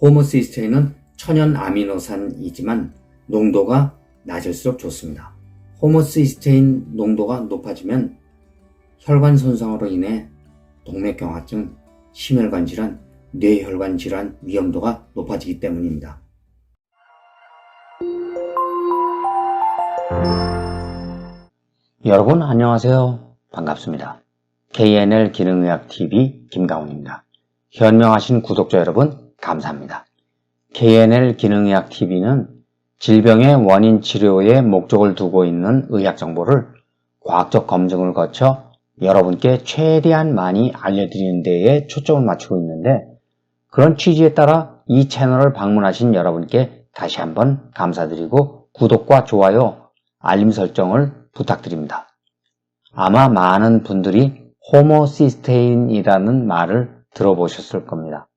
호모시스테인은 천연 아미노산이지만 농도가 낮을수록 좋습니다. 호모시스테인 농도가 높아지면 혈관 손상으로 인해 동맥경화증, 심혈관 질환, 뇌혈관 질환 위험도가 높아지기 때문입니다. 여러분 안녕하세요. 반갑습니다. KNL 기능의학 TV 김강훈입니다. 현명하신 구독자 여러분 감사합니다. KNL 기능의학 TV는 질병의 원인 치료에 목적을 두고 있는 의학 정보를 과학적 검증을 거쳐 여러분께 최대한 많이 알려드리는 데에 초점을 맞추고 있는데 그런 취지에 따라 이 채널을 방문하신 여러분께 다시 한번 감사드리고 구독과 좋아요, 알림 설정을 부탁드립니다. 아마 많은 분들이 호모시스테인이라는 말을 들어보셨을 겁니다.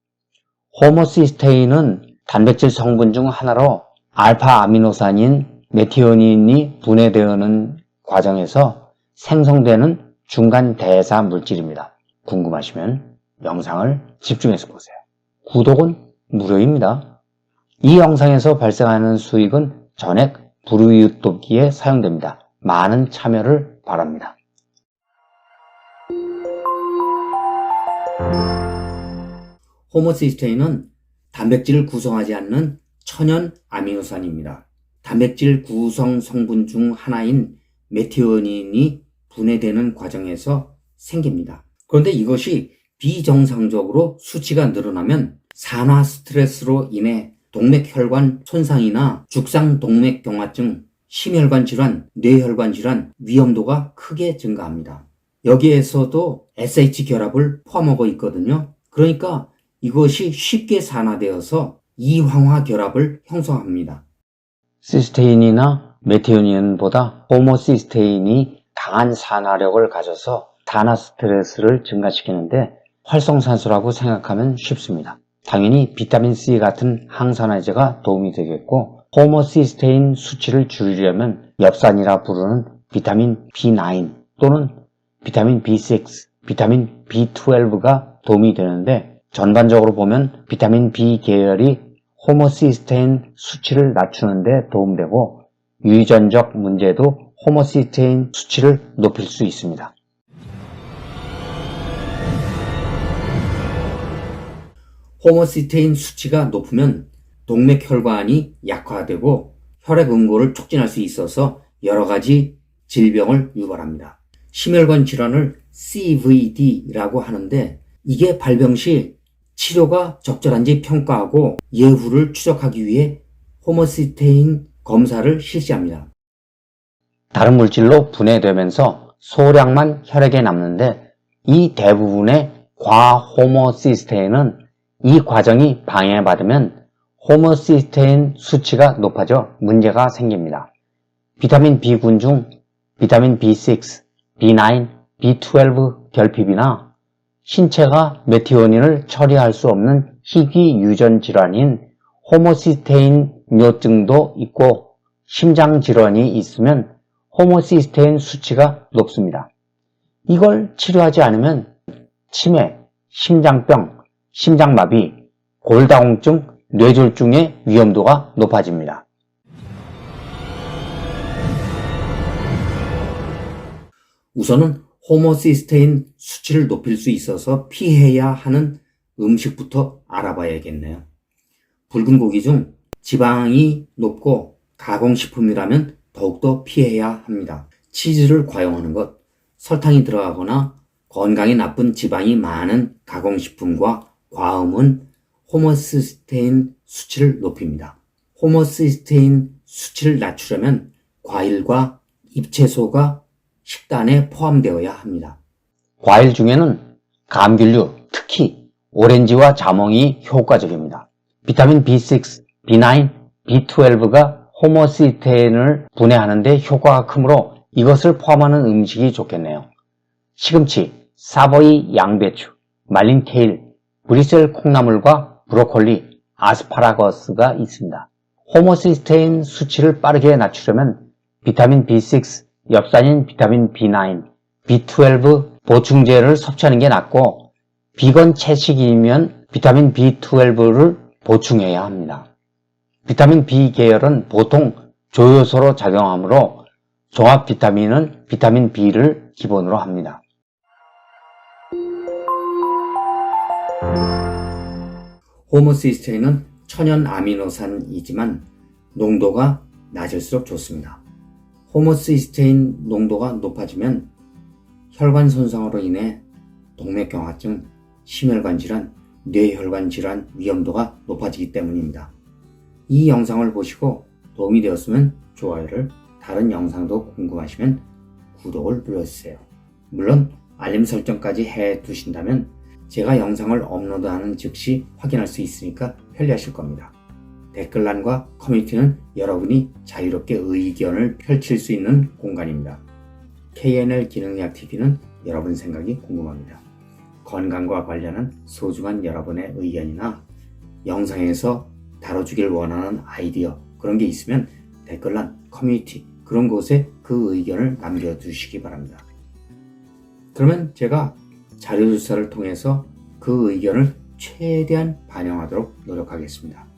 호모시스테인은 단백질 성분 중 하나로 알파 아미노산인 메티오닌이 분해되는 과정에서 생성되는 중간 대사 물질입니다. 궁금하시면 영상을 집중해서 보세요. 구독은 무료입니다. 이 영상에서 발생하는 수익은 전액 불우이웃 돕기에 사용됩니다. 많은 참여를 바랍니다. 호모시스테인은 단백질을 구성하지 않는 천연 아미노산입니다. 단백질 구성 성분 중 하나인 메티오닌이 분해되는 과정에서 생깁니다. 그런데 이것이 비정상적으로 수치가 늘어나면 산화 스트레스로 인해 동맥혈관 손상이나 죽상 동맥경화증, 심혈관 질환, 뇌혈관 질환 위험도가 크게 증가합니다. 여기에서도 SH 결합을 포함하고 있거든요. 그러니까 이것이 쉽게 산화되어서 이황화 결합을 형성합니다. 시스테인이나 메티오닌보다 호모시스테인이 강한 산화력을 가져서 산화 스트레스를 증가시키는데 활성산소라고 생각하면 쉽습니다. 당연히 비타민C 같은 항산화제가 도움이 되겠고 호모시스테인 수치를 줄이려면 엽산이라 부르는 비타민 B9 또는 비타민 B6, 비타민 B12가 도움이 되는데 전반적으로 보면 비타민 B 계열이 호모시스테인 수치를 낮추는데 도움되고 유전적 문제도 호모시스테인 수치를 높일 수 있습니다. 호모시스테인 수치가 높으면 동맥 혈관이 약화되고 혈액 응고를 촉진할 수 있어서 여러 가지 질병을 유발합니다. 심혈관 질환을 CVD라고 하는데 이게 발병 시 치료가 적절한지 평가하고 예후를 추적하기 위해 호모시스테인 검사를 실시합니다. 다른 물질로 분해되면서 소량만 혈액에 남는데 이 대부분의 과호모시스테인은 이 과정이 방해받으면 호모시스테인 수치가 높아져 문제가 생깁니다. 비타민 B군 중 비타민 B6, B9, B12 결핍이나 신체가 메티오닌을 처리할 수 없는 희귀 유전 질환인 호모시스테인 뇨증도 있고 심장 질환이 있으면 호모시스테인 수치가 높습니다. 이걸 치료하지 않으면 치매, 심장병, 심장마비, 골다공증, 뇌졸중의 위험도가 높아집니다. 우선은 호모시스테인 수치를 높일 수 있어서 피해야 하는 음식부터 알아봐야겠네요. 붉은 고기 중 지방이 높고 가공식품이라면 더욱더 피해야 합니다. 치즈를 과용하는 것, 설탕이 들어가거나 건강에 나쁜 지방이 많은 가공식품과 과음은 호모시스테인 수치를 높입니다. 호모시스테인 수치를 낮추려면 과일과 잎채소가 식단에 포함되어야 합니다. 과일 중에는 감귤류, 특히 오렌지와 자몽이 효과적입니다. 비타민 B6, B9, B12가 호모시스테인을 분해하는 데 효과가 크므로 이것을 포함하는 음식이 좋겠네요. 시금치, 사보이 양배추, 말린 케일, 브리셀 콩나물과 브로콜리, 아스파라거스가 있습니다. 호모시스테인 수치를 빠르게 낮추려면 비타민 B6, 엽산인 비타민 B9, B12 보충제를 섭취하는 게 낫고 비건 채식이면 비타민 B12를 보충해야 합니다. 비타민 B 계열은 보통 조효소로 작용하므로 종합 비타민은 비타민 B를 기본으로 합니다. 호모시스테인은 천연 아미노산이지만 농도가 낮을수록 좋습니다. 호모시스테인 농도가 높아지면 혈관 손상으로 인해 동맥경화증, 심혈관 질환, 뇌혈관 질환 위험도가 높아지기 때문입니다. 이 영상을 보시고 도움이 되었으면 좋아요를, 다른 영상도 궁금하시면 구독을 눌러주세요. 물론 알림 설정까지 해 두신다면 제가 영상을 업로드하는 즉시 확인할 수 있으니까 편리하실 겁니다. 댓글란과 커뮤니티는 여러분이 자유롭게 의견을 펼칠 수 있는 공간입니다. KNL 기능의학 TV는 여러분 생각이 궁금합니다. 건강과 관련한 소중한 여러분의 의견이나 영상에서 다뤄주길 원하는 아이디어 그런 게 있으면 댓글란, 커뮤니티 그런 곳에 그 의견을 남겨주시기 바랍니다. 그러면 제가 자료조사를 통해서 그 의견을 최대한 반영하도록 노력하겠습니다.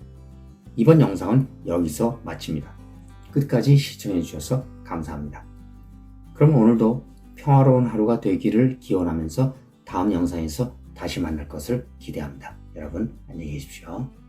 이번 영상은 여기서 마칩니다. 끝까지 시청해 주셔서 감사합니다. 그럼 오늘도 평화로운 하루가 되기를 기원하면서 다음 영상에서 다시 만날 것을 기대합니다. 여러분 안녕히 계십시오.